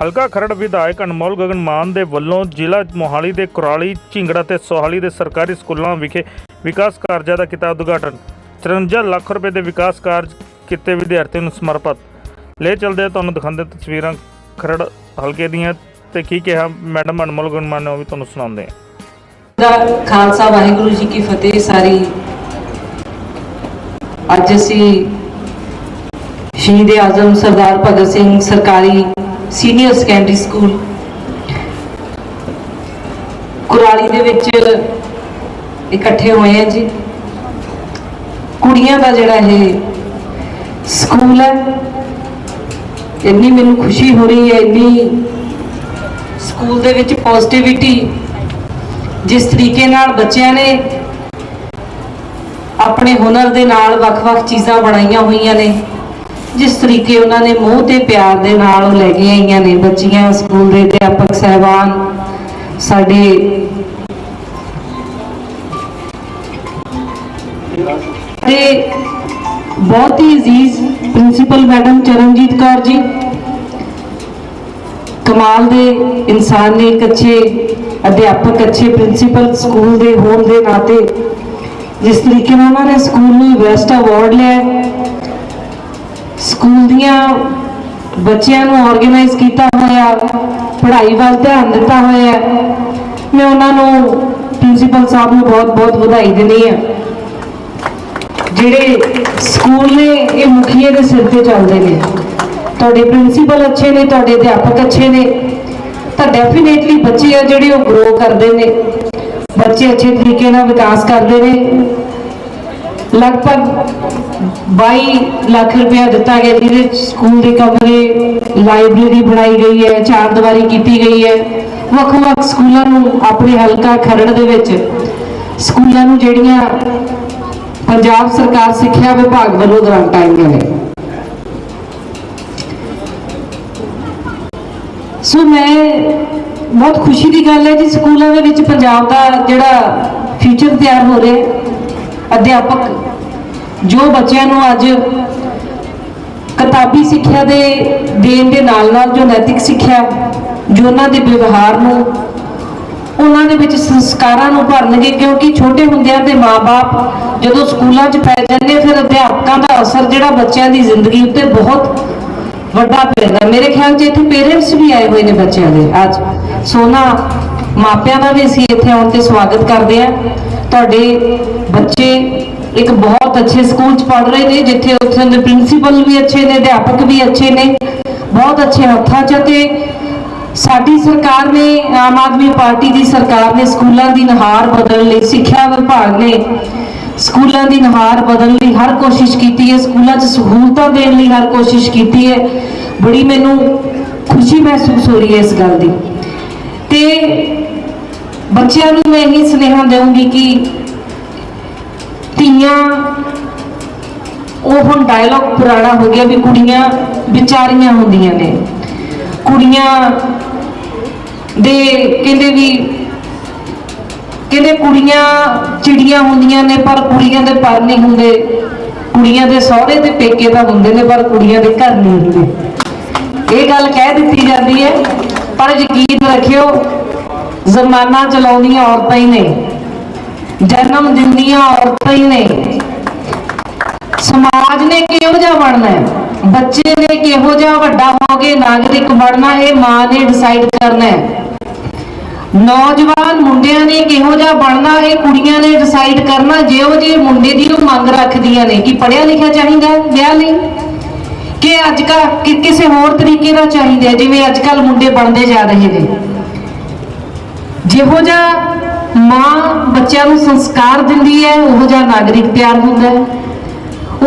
ਹਲਕਾ ਖਰੜ ਵਿਧਾਇਕ ਅਨਮੋਲ ਗਗਨ ਮਾਨ ਦੇ ਵੱਲੋਂ ਜ਼ਿਲ੍ਹਾ ਮੋਹਾਲੀ ਦੇ ਕੁਰਾਲੀ, ਝਿੰਗੜਾ ਤੇ ਸੋਹਾਲੀ ਦੇ ਸਰਕਾਰੀ ਸਕੂਲਾਂ ਵਿਖੇ ਵਿਕਾਸ ਕਾਰਜਾਂ ਦਾ ਕੀਤਾ ਉਦਘਾਟਨ। 53 ਲੱਖ ਰੁਪਏ ਦੇ ਵਿਕਾਸ ਕਾਰਜ ਕੀਤੇ ਵਿਦਿਆਰਥੀਆਂ ਨੂੰ ਸਮਰਪਿਤ। ਲੈ ਚਲਦੇ ਤੁਹਾਨੂੰ ਦਿਖਾਉਂਦੇ ਤਸਵੀਰਾਂ ਖਰੜ ਹਲਕੇ ਦੀਆਂ ਤੇ ਕੀ ਕਿਹਾ ਮੈਡਮ ਅਨਮੋਲ ਗਗਨ ਮਾਨ ਨੇ, ਉਹ ਵੀ ਤੁਹਾਨੂੰ ਸੁਣਾਉਂਦੇ ਹਾਂ। ਖਾਲਸਾ ਵਾਹਿਗੁਰੂ ਜੀ ਕੀ ਫਤਿਹ ਸਾਰੀ। ਅੱਜ ਅਸੀਂ ਸ਼ਹੀਦ ਆਜ਼ਮ ਸਰਦਾਰ ਭਗਤ ਸਿੰਘ ਸਰਕਾਰੀ ਸੀਨੀਅਰ ਸੈਕੰਡਰੀ ਸਕੂਲ। ਕੁਰਾਲੀ ਦੇ ਵਿੱਚ ਇਕੱਠੇ ਹੋਏ ਆ ਜੀ। ਕੁੜੀਆਂ ਦਾ ਜਿਹੜਾ ਇਹ ਸਕੂਲ ਹੈ, ਇੰਨੀ ਮੈਨੂੰ ਖੁਸ਼ੀ ਹੋ ਰਹੀ ਹੈ, ਇੰਨੀ ਸਕੂਲ ਦੇ ਵਿੱਚ ਪੋਜ਼ਿਟਿਵਿਟੀ ਜਿਸ ਤਰੀਕੇ ਨਾਲ ਬੱਚਿਆਂ ਨੇ ਆਪਣੇ ਹੁਨਰ ਦੇ ਨਾਲ ਵੱਖ-ਵੱਖ ਚੀਜ਼ਾਂ ਬਣਾਈਆਂ ਹੋਈਆਂ ਨੇ। ਜਿਸ ਤਰੀਕੇ ਉਹਨਾਂ ਨੇ ਮੋਹ ਤੇ ਪਿਆਰ ਦੇ ਨਾਲ ਉਹ ਲੈ ਕੇ ਆਈਆਂ ਨੇ ਬੱਚੀਆਂ ਸਕੂਲ ਦੇ ਅਧਿਆਪਕ ਸਹਿਬਾਨ, ਸਾਡੇ ਤੇ ਬਹੁਤ ਹੀ ਅਜ਼ੀਜ਼ ਪ੍ਰਿੰਸੀਪਲ ਮੈਡਮ ਚਰਨਜੀਤ ਕੌਰ ਜੀ। ਕਮਾਲ ਦੇ ਇਨਸਾਨ ਨੇ ਇੱਕ ਅੱਛੇ ਅਧਿਆਪਕ, ਅੱਛੇ ਪ੍ਰਿੰਸੀਪਲ ਸਕੂਲ ਦੇ ਹੋਣ ਦੇ ਨਾਤੇ ਜਿਸ ਤਰੀਕੇ ਨਾਲ ਉਹਨਾਂ ਨੇ ਸਕੂਲ ਨੂੰ ਬੈਸਟ ਅਵਾਰਡ ਲਿਆ ਸਕੂਲ ਦੀਆਂ ਬੱਚਿਆਂ ਨੂੰ ਆਰਗੇਨਾਈਜ਼ ਕੀਤਾ ਹੋਇਆ, ਪੜ੍ਹਾਈ ਵੱਲ ਧਿਆਨ ਦਿੱਤਾ ਹੋਇਆ ਮੈਂ ਉਹਨਾਂ ਨੂੰ ਪ੍ਰਿੰਸੀਪਲ ਸਾਹਿਬ ਨੂੰ ਬਹੁਤ-ਬਹੁਤ ਵਧਾਈ ਦਿੰਦੀ ਹਾਂ। ਜਿਹੜੇ ਸਕੂਲ ਨੇ, ਇਹ ਮੁਖੀਏ ਦੇ ਸਿਰ ਤੇ ਚੱਲਦੇ ਨੇ। ਤੁਹਾਡੇ ਪ੍ਰਿੰਸੀਪਲ ਅੱਛੇ ਨੇ, ਤੁਹਾਡੇ ਅਧਿਆਪਕ ਅੱਛੇ ਨੇ। ਤਾਂ ਡੈਫੀਨੇਟਲੀ ਬੱਚੇ ਆ ਜਿਹੜੇ ਉਹ ਗਰੋ ਕਰਦੇ ਨੇ। ਬੱਚੇ ਅੱਛੇ ਤਰੀਕੇ ਨਾਲ ਵਿਕਾਸ ਕਰਦੇ ਨੇ। ਲਗਭਗ 22 ਲੱਖ ਰੁਪਇਆ ਦਿੱਤਾ ਗਿਆ ਜਿਹਦੇ 'ਚ ਸਕੂਲ ਦੇ ਕਮਰੇ ਲਾਇਬ੍ਰੇਰੀ ਬਣਾਈ ਗਈ ਹੈ, ਚਾਰ ਦੀਵਾਰੀ ਕੀਤੀ ਗਈ ਹੈ। ਵੱਖ-ਵੱਖ ਸਕੂਲਾਂ ਨੂੰ ਆਪਣੇ ਹਲਕਾ ਖਰੜ ਦੇ ਵਿੱਚ ਸਕੂਲਾਂ ਨੂੰ ਜਿਹੜੀਆਂ ਪੰਜਾਬ ਸਰਕਾਰ ਸਿੱਖਿਆ ਵਿਭਾਗ ਵੱਲੋਂ ਗ੍ਰਾਂਟਾਂ ਆਈਆਂ ਨੇ। ਸੋ ਮੈਂ ਬਹੁਤ ਖੁਸ਼ੀ ਦੀ ਗੱਲ ਹੈ ਜੀ, ਸਕੂਲਾਂ ਦੇ ਵਿੱਚ ਪੰਜਾਬ ਦਾ ਜਿਹੜਾ ਫਿਊਚਰ ਤਿਆਰ ਹੋ ਰਿਹਾ ਅਧਿਆਪਕ, ਜੋ ਬੱਚਿਆਂ ਨੂੰ ਅੱਜ ਕਿਤਾਬੀ ਸਿੱਖਿਆ ਦੇ ਦੇਣ ਦੇ ਨਾਲ ਨਾਲ ਜੋ ਨੈਤਿਕ ਸਿੱਖਿਆ, ਜੋ ਉਹਨਾਂ ਦੇ ਵਿਵਹਾਰ ਨੂੰ, ਉਹਨਾਂ ਦੇ ਵਿੱਚ ਸੰਸਕਾਰਾਂ ਨੂੰ ਭਰਨਗੇ, ਕਿਉਂਕਿ ਛੋਟੇ ਹੁੰਦਿਆਂ ਦੇ ਮਾਪੇ ਜਦੋਂ ਸਕੂਲਾਂ 'ਚ ਪੈ ਜਾਂਦੇ ਫਿਰ ਅਧਿਆਪਕਾਂ ਦਾ ਅਸਰ ਜਿਹੜਾ ਬੱਚਿਆਂ ਦੀ ਜ਼ਿੰਦਗੀ ਉੱਤੇ ਬਹੁਤ ਵੱਡਾ ਪੈਂਦਾ। ਮੇਰੇ ਖਿਆਲ 'ਚ ਇੱਥੇ ਪੇਰੈਂਟਸ ਵੀ ਆਏ ਹੋਏ ਨੇ ਬੱਚਿਆਂ ਦੇ ਅੱਜ। ਸੋਨਾ ਮਾਪਿਆਂ ਦਾ ਵੀ ਅਸੀਂ ਇੱਥੇ ਆਉਣ ਤੇ ਸਵਾਗਤ ਕਰਦੇ ਆ ਤੁਹਾਡੇ ਬੱਚੇ ਇੱਕ ਬਹੁਤ ਅੱਛੇ ਸਕੂਲ 'ਚ ਪੜ੍ਹ ਰਹੇ ਨੇ, ਜਿੱਥੇ ਉੱਥੇ ਦੇ ਪ੍ਰਿੰਸੀਪਲ ਵੀ ਅੱਛੇ ਨੇ, ਅਧਿਆਪਕ ਵੀ ਅੱਛੇ ਨੇ, ਬਹੁਤ ਅੱਛੇ ਹੱਥਾਂ 'ਚ ਤੇ ਸਾਡੀ ਸਰਕਾਰ ਨੇ, ਆਮ ਆਦਮੀ ਪਾਰਟੀ ਦੀ ਸਰਕਾਰ ਨੇ ਸਕੂਲਾਂ ਦੀ ਨਹਾਰ ਬਦਲਣ ਲਈ, ਸਿੱਖਿਆ ਵਿਭਾਗ ਨੇ ਸਕੂਲਾਂ ਦੀ ਨਹਾਰ ਬਦਲਣ ਲਈ ਹਰ ਕੋਸ਼ਿਸ਼ ਕੀਤੀ ਹੈ, ਸਕੂਲਾਂ 'ਚ ਸਹੂਲਤਾਂ ਦੇਣ ਲਈ ਹਰ ਕੋਸ਼ਿਸ਼ ਕੀਤੀ ਹੈ। ਬੜੀ ਮੈਨੂੰ ਖੁਸ਼ੀ ਮਹਿਸੂਸ ਹੋ ਰਹੀ ਹੈ ਇਸ ਗੱਲ ਦੀ। ਤੇ ਬੱਚਿਆਂ ਨੂੰ ਮੈਂ ਇਹੀ ਸੁਨੇਹਾ ਦੇਵਾਂਗੀ ਕਿ ਧੀਆਂ, ਉਹ ਹੁਣ ਡਾਇਲੌਗ ਪੁਰਾਣਾ ਹੋ ਗਿਆ ਵੀ ਕੁੜੀਆਂ ਵਿਚਾਰੀਆਂ ਹੁੰਦੀਆਂ ਨੇ। ਕੁੜੀਆਂ ਦੇ ਕਹਿੰਦੇ ਵੀ ਕਹਿੰਦੇ ਕੁੜੀਆਂ ਚਿੜੀਆਂ ਹੁੰਦੀਆਂ ਨੇ ਪਰ ਕੁੜੀਆਂ ਦੇ ਪਰ ਨਹੀਂ ਹੁੰਦੇ। ਕੁੜੀਆਂ ਦੇ ਸਹੁਰੇ ਤੇ ਪੇਕੇ ਤਾਂ ਹੁੰਦੇ ਨੇ ਪਰ ਕੁੜੀਆਂ ਦੇ ਘਰ ਨਹੀਂ ਹੁੰਦੇ। ਇਹ ਗੱਲ ਕਹਿ ਦਿੱਤੀ ਜਾਂਦੀ ਹੈ। ਪਰ ਯਕੀਨ ਰੱਖਿਓ ਜ਼ਮਾਨਾ ਚਲਾਉਂਦੀਆਂ ਔਰਤਾਂ ਹੀ ਨੇ। ਜਨਮ ਦਿੰਦੀਆਂ ਔਰਤਾਂ ਹੀ ਨੇ। ਸਮਾਜ ਨੇ ਕਿਹੋ ਜਿਹਾ ਬਣਨਾ ਹੈ? ਬੱਚੇ ਨੇ ਕਿਹੋ ਜਿਹਾ ਵੱਡਾ ਹੋ ਕੇ ਨਾਗਰਿਕ ਬਣਨਾ ਇਹ ਮਾਂ ਨੇ ਡਿਸਾਈਡ ਕਰਨਾ ਹੈ। ਨੌਜਵਾਨ ਮੁੰਡਿਆਂ ਨੇ ਕਿਹੋ ਜਿਹਾ ਬਣਨਾ ਇਹ ਕੁੜੀਆਂ ਨੇ ਡਿਸਾਈਡ ਕਰਨਾ ਜਿਹੋ ਜਿਹੇ ਮੁੰਡੇ ਦੀ ਉਹ ਮੰਗ ਰੱਖਦੀਆਂ ਨੇ। ਕਿ ਪੜਿਆ ਲਿਖਿਆ ਚਾਹੀਦਾ ਵਿਆਹ ਲਈ? ਕਿ ਅੱਜ ਕੱਲ ਕਿਸੇ ਹੋਰ ਤਰੀਕੇ ਦਾ ਚਾਹੀਦਾ ਹੈ, ਜਿਵੇਂ ਅੱਜ ਕੱਲ ਮੁੰਡੇ ਬਣਦੇ ਜਾ ਰਹੇ ਨੇ। ਜਿਹੋ ਜਿਹਾ ਮਾਂ ਬੱਚਿਆਂ ਨੂੰ ਸੰਸਕਾਰ ਦਿੰਦੀ ਹੈ, ਉਹੋ ਜਿਹਾ ਨਾਗਰਿਕ ਤਿਆਰ ਹੁੰਦਾ ਹੈ।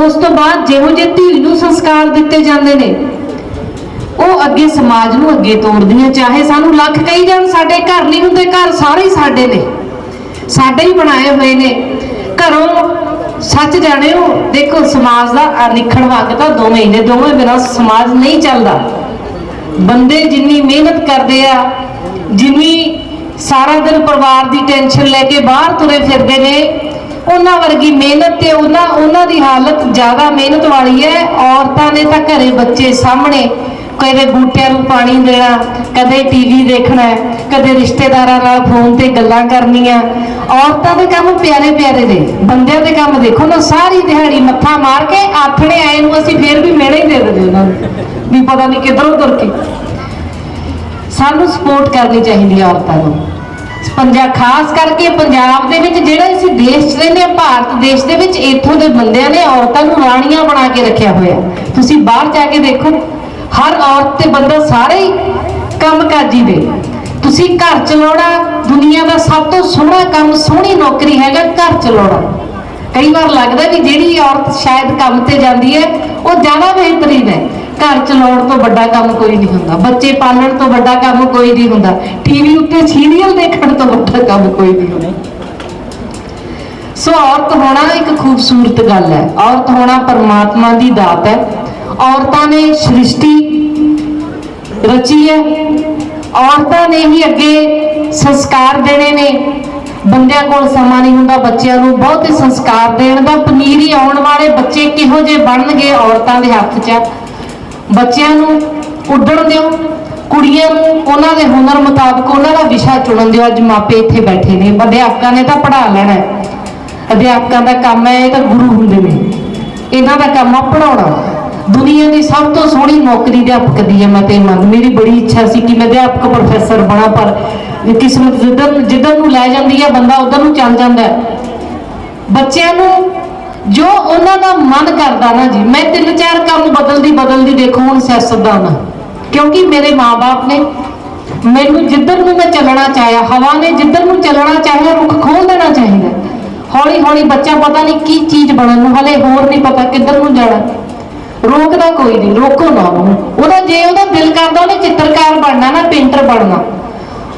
ਉਸ ਤੋਂ ਬਾਅਦ ਜਿਹੋ ਜਿਹੇ ਧੀ ਨੂੰ ਸੰਸਕਾਰ ਦਿੱਤੇ ਜਾਂਦੇ ਨੇ, ਉਹ ਅੱਗੇ ਸਮਾਜ ਨੂੰ ਅੱਗੇ ਤੋਰਦੀਆਂ ਚਾਹੇ ਸਾਨੂੰ ਲੱਖ ਕਹੀ ਜਾਣ, ਸਾਡੇ ਘਰ ਨਹੀਂ ਹੁੰਦੇ, ਘਰ ਸਾਰੇ ਹੀ ਸਾਡੇ ਨੇ। ਸਾਡੇ ਹੀ ਬਣਾਏ ਹੋਏ ਨੇ। ਘਰੋਂ ਸੱਚ ਜਾਣਿਓ, ਦੇਖੋ ਸਮਾਜ ਦਾ ਅਨਿਖੜ ਵੰਗ ਤਾਂ ਦੋਵੇਂ ਹੀ ਨੇ, ਦੋਵੇਂ ਬਿਨਾਂ ਸਮਾਜ ਨਹੀਂ ਚੱਲਦਾ। ਬੰਦੇ ਜਿੰਨੀ ਮਿਹਨਤ ਕਰਦੇ ਆ, ਜਿੰਨੀ ਸਾਰਾ ਦਿਨ ਪਰਿਵਾਰ ਦੀ ਟੈਨਸ਼ਨ ਲੈ ਕੇ ਬਾਹਰ ਤੁਰੇ ਫਿਰਦੇ ਨੇ। ਉਹਨਾਂ ਵਰਗੀ ਮਿਹਨਤ ਤੇ ਉਹਨਾਂ ਉਹਨਾਂ ਦੀ ਹਾਲਤ ਜ਼ਿਆਦਾ ਮਿਹਨਤ ਵਾਲੀ ਹੈ। ਔਰਤਾਂ ਨੇ ਤਾਂ ਘਰੇ ਬੱਚੇ ਸਾਹਮਣੇ ਕਦੇ ਬੂਟਿਆਂ ਨੂੰ ਪਾਣੀ ਦੇਣਾ, ਕਦੇ ਟੀਵੀ ਦੇਖਣਾ, ਕਦੇ ਰਿਸ਼ਤੇਦਾਰਾਂ ਨਾਲ ਫੋਨ ਤੇ ਗੱਲਾਂ ਕਰਨੀਆਂ। ਔਰਤਾਂ ਦੇ ਕੰਮ ਪਿਆਰੇ ਪਿਆਰੇ ਨੇ, ਬੰਦਿਆਂ ਦੇ ਕੰਮ ਦੇਖੋ ਨਾ, ਸਾਰੀ ਦਿਹਾੜੀ ਮੱਥਾ ਮਾਰ ਕੇ ਆਥਣੇ ਆਏ ਨੂੰ ਅਸੀਂ ਫੇਰ ਵੀ ਮਿਹਣੇ ਹੀ ਦੇ ਦਿੰਦੇ ਉਹਨਾਂ ਨੂੰ, ਵੀ ਪਤਾ ਨਹੀਂ ਕਿੱਧਰੋਂ ਤੁਰ ਕੇ। ਸਾਨੂੰ ਸਪੋਰਟ ਕਰਨੀ ਚਾਹੀਦੀ ਹੈ ਔਰਤਾਂ ਨੂੰ। ਪੰਜਾਬ ਖਾਸ ਕਰਕੇ ਪੰਜਾਬ ਦੇ ਵਿੱਚ ਜਿਹੜਾ ਅਸੀਂ ਦੇਸ਼ ਰਹਿੰਦੇ ਹਾਂ, ਭਾਰਤ ਦੇਸ਼ ਦੇ ਵਿੱਚ ਇੱਥੋਂ ਦੇ ਬੰਦਿਆਂ ਨੇ ਔਰਤਾਂ ਨੂੰ ਰਾਣੀਆਂ ਬਣਾ ਕੇ ਰੱਖਿਆ ਹੋਇਆ। ਤੁਸੀਂ ਬਾਹਰ ਜਾ ਕੇ ਦੇਖੋ, ਹਰ ਔਰਤ ਤੇ ਬੰਦਾ ਸਾਰੇ ਹੀ ਕੰਮਕਾਜੀ ਨੇ ਤੁਸੀਂ ਘਰ ਚਲਾਉਣਾ, ਦੁਨੀਆ ਦਾ ਸਭ ਤੋਂ ਸੋਹਣਾ ਕੰਮ, ਸੋਹਣੀ ਨੌਕਰੀ ਹੈਗਾ ਘਰ ਚਲਾਉਣਾ। ਕਈ ਵਾਰ ਲੱਗਦਾ ਵੀ ਜਿਹੜੀ ਔਰਤ ਸ਼ਾਇਦ ਕੰਮ ਤੇ ਜਾਂਦੀ ਹੈ, ਉਹ ਜ਼ਿਆਦਾ ਬਿਹਤਰੀਨ ਹੈ। ਘਰ ਚਲਾਉਣ ਤੋਂ ਵੱਡਾ ਕੰਮ ਕੋਈ ਨਹੀਂ ਹੁੰਦਾ। ਬੱਚੇ ਪਾਲਣ ਤੋਂ ਵੱਡਾ ਕੰਮ ਕੋਈ ਨਹੀਂ ਹੁੰਦਾ। ਟੀਵੀ ਉੱਤੇ ਸੀਰੀਅਲ ਦੇਖਣ ਤੋਂ ਵੱਡਾ ਕੰਮ ਕੋਈ ਨਹੀਂ ਹੁੰਦਾ। ਸੋ ਔਰਤ ਹੋਣਾ ਇੱਕ ਖੂਬਸੂਰਤ ਗੱਲ ਹੈ। ਔਰਤ ਹੋਣਾ ਪਰਮਾਤਮਾ ਦੀ ਦਾਤ ਹੈ। ਔਰਤਾਂ ਨੇ ਸ੍ਰਿਸ਼ਟੀ ਰਚੀ ਹੈ। ਔਰਤਾਂ ਨੇ ਹੀ ਅੱਗੇ ਸੰਸਕਾਰ ਦੇਣੇ ਨੇ। ਬੰਦਿਆਂ ਕੋਲ ਸਮਾਂ ਨਹੀਂ ਹੁੰਦਾ ਬੱਚਿਆਂ ਨੂੰ। ਬਹੁਤੇ ਸੰਸਕਾਰ ਦੇਣ ਦਾ ਪਨੀਰੀ ਆਉਣ ਵਾਲੇ ਬੱਚੇ ਕਿਹੋ ਜਿਹੇ ਬਣਨਗੇ ਔਰਤਾਂ ਦੇ ਹੱਥ 'ਚ? ਬੱਚਿਆਂ ਨੂੰ ਉੱਡਣ ਦਿਓ, ਕੁੜੀਆਂ ਨੂੰ ਉਹਨਾਂ ਦੇ ਹੁਨਰ ਮੁਤਾਬਕ ਉਹਨਾਂ ਦਾ ਵਿਸ਼ਾ ਚੁਣਨ ਦਿਓ। ਅੱਜ ਮਾਪੇ ਇੱਥੇ ਬੈਠੇ ਨੇ, ਅਧਿਆਪਕਾਂ ਨੇ ਤਾਂ ਪੜ੍ਹਾ ਲੈਣਾ ਹੈ। ਅਧਿਆਪਕਾਂ ਦਾ ਕੰਮ ਹੈ, ਇਹ ਤਾਂ ਗੁਰੂ ਹੁੰਦੇ ਨੇ। ਇਹਨਾਂ ਦਾ ਕੰਮ ਆ ਪੜਾਉਣਾ ਦੁਨੀਆ ਦੀ ਸਭ ਤੋਂ ਸੋਹਣੀ ਨੌਕਰੀ ਅਧਿਆਪਕ ਦੀ ਹੈ, ਮੈਂ ਤੇ ਮੰਨ ਮੇਰੀ ਬੜੀ ਇੱਛਾ ਸੀ ਕਿ ਮੈਂ ਅਧਿਆਪਕ ਪ੍ਰੋਫੈਸਰ ਬਣਾ, ਪਰ ਕਿਸਮਤ ਜਿੱਧਰ ਜਿੱਧਰ ਨੂੰ ਲੈ ਜਾਂਦੀ ਹੈ, ਬੰਦਾ ਉਧਰ ਨੂੰ ਚੱਲ ਜਾਂਦਾ ਬੱਚਿਆਂ ਨੂੰ ਜੋ ਉਹਨਾਂ ਦਾ ਮਨ ਕਰਦਾ ਨਾ ਜੀ, ਮੈਂ ਤਿੰਨ ਚਾਰ ਕੰਮ ਬਦਲਦੀ ਬਦਲਦੀ ਦੇਖੋ ਹੁਣ ਸਿਆਸਤਦਾਨ ਆ ਕਿਉਂਕਿ ਮੇਰੇ ਮਾਪੇ ਨੇ ਮੈਨੂੰ ਜਿੱਧਰ ਨੂੰ ਮੈਂ ਚੱਲਣਾ ਚਾਹਿਆ, ਹਵਾ ਨੇ ਜਿੱਧਰ ਨੂੰ ਚੱਲਣਾ ਚਾਹਿਆ, ਰੁਖ ਖੋਲ ਦੇਣਾ ਚਾਹੀਦਾ ਹੌਲੀ ਹੌਲੀ ਬੱਚਾ ਪਤਾ ਨਹੀਂ ਕੀ ਚੀਜ਼ ਬਣਨ ਨੂੰ, ਹਲੇ ਹੋਰ ਨਹੀਂ ਪਤਾ ਕਿੱਧਰ ਨੂੰ ਜਾਣਾ। ਰੋਕਦਾ ਕੋਈ ਨਹੀਂ, ਰੋਕੋ ਨਾ ਉਹਨੂੰ। ਉਹਦਾ ਜੇ ਉਹਦਾ ਦਿਲ ਕਰਦਾ, ਉਹਨੇ ਚਿੱਤਰਕਾਰ ਬਣਨਾ ਨਾ, ਪੇਂਟਰ ਬਣਨਾ।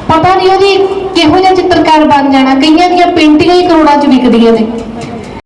ਪਤਾ ਨਹੀਂ ਉਹਦੀ ਕਿਹੋ ਜਿਹਾ ਚਿੱਤਰਕਾਰ ਬਣ ਜਾਣਾ, ਕਈਆਂ ਦੀਆਂ ਪੇਂਟਿੰਗਾਂ ਹੀ ਕਰੋੜਾਂ ਚ ਵਿਕਦੀਆਂ ਨੇ।